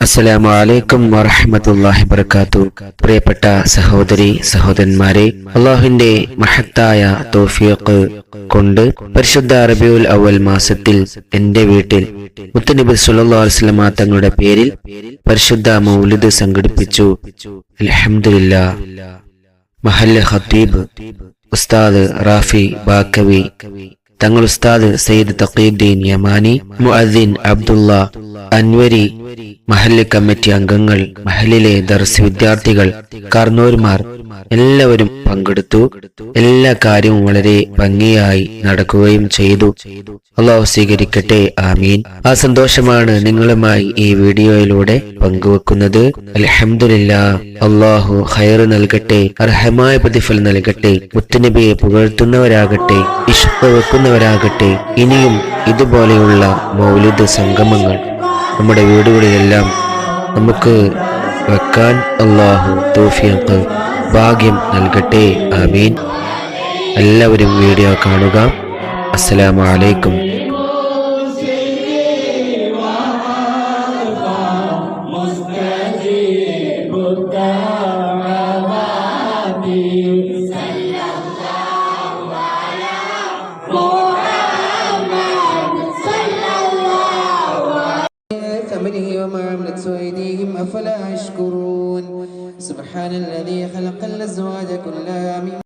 അസ്സലാമു അലൈക്കും വറഹമത്തല്ലാഹി വർക്കാത്തു പ്രിയപ്പെട്ട സഹോദരി സഹോദരന്മാരെ അള്ളാഹുവിന്റെ മഹത്തായ തോഫിയക്ക് കൊണ്ട് പരിശുദ്ധ അറബിയുൽ അവൽ മാസത്തിൽ എന്റെ വീട്ടിൽ മുത്തനബി സുല്ലാ അലൈഹി തങ്ങളുടെ പേരിൽ പരിശുദ്ധ മൗലിദ് സംഘടിപ്പിച്ചു. അലഹമില്ല മഹല്ല ഖത്തീബ് ഉസ്താദ് റാഫി ബാക്കവി തങ്ങൾ ഉസ്താദ് സയ്യിദ് തഖീദ്ദീൻ യമാനി മുഅദ്ദീൻ അബ്ദുള്ള അൻവരി മഹല്ല് കമ്മിറ്റി അംഗങ്ങൾ മഹലിലെ ദർസ് വിദ്യാർത്ഥികൾ കർണൂർമാർ എല്ലാവരും പങ്കെടുത്തു. എല്ലാ കാര്യവും വളരെ ഭംഗിയായി നടക്കുകയും ചെയ്തു. അള്ളാഹു സ്വീകരിക്കട്ടെ. ആമീൻ. ആ സന്തോഷമാണ് നിങ്ങളുമായി ഈ വീഡിയോയിലൂടെ പങ്കുവെക്കുന്നത്. അലഹമില്ല അള്ളാഹു ഹയർ നൽകട്ടെ അർഹമായ പ്രതിഫലം നൽകട്ടെ മുത്തുനബിയെ പുകഴ്ത്തുന്നവരാകട്ടെ ഇഷ്ടവെക്കുന്നവരാകട്ടെ ഇനിയും ഇതുപോലെയുള്ള മൗലിദ് സംഗമങ്ങൾ നമ്മുടെ വീടുകളിലെല്ലാം നമുക്ക് വെക്കാൻ അള്ളാഹു തോഫിയങ്ങൾ ഭാഗ്യം നൽകട്ടെ. ആമീൻ. എല്ലാവരും വീഡിയോ കാണുക. അസ്സലാമലൈക്കും. Thank. عمله وما عملت أيديهم أفلا يشكرون. سبحان الذي خلق الأزواج كلها من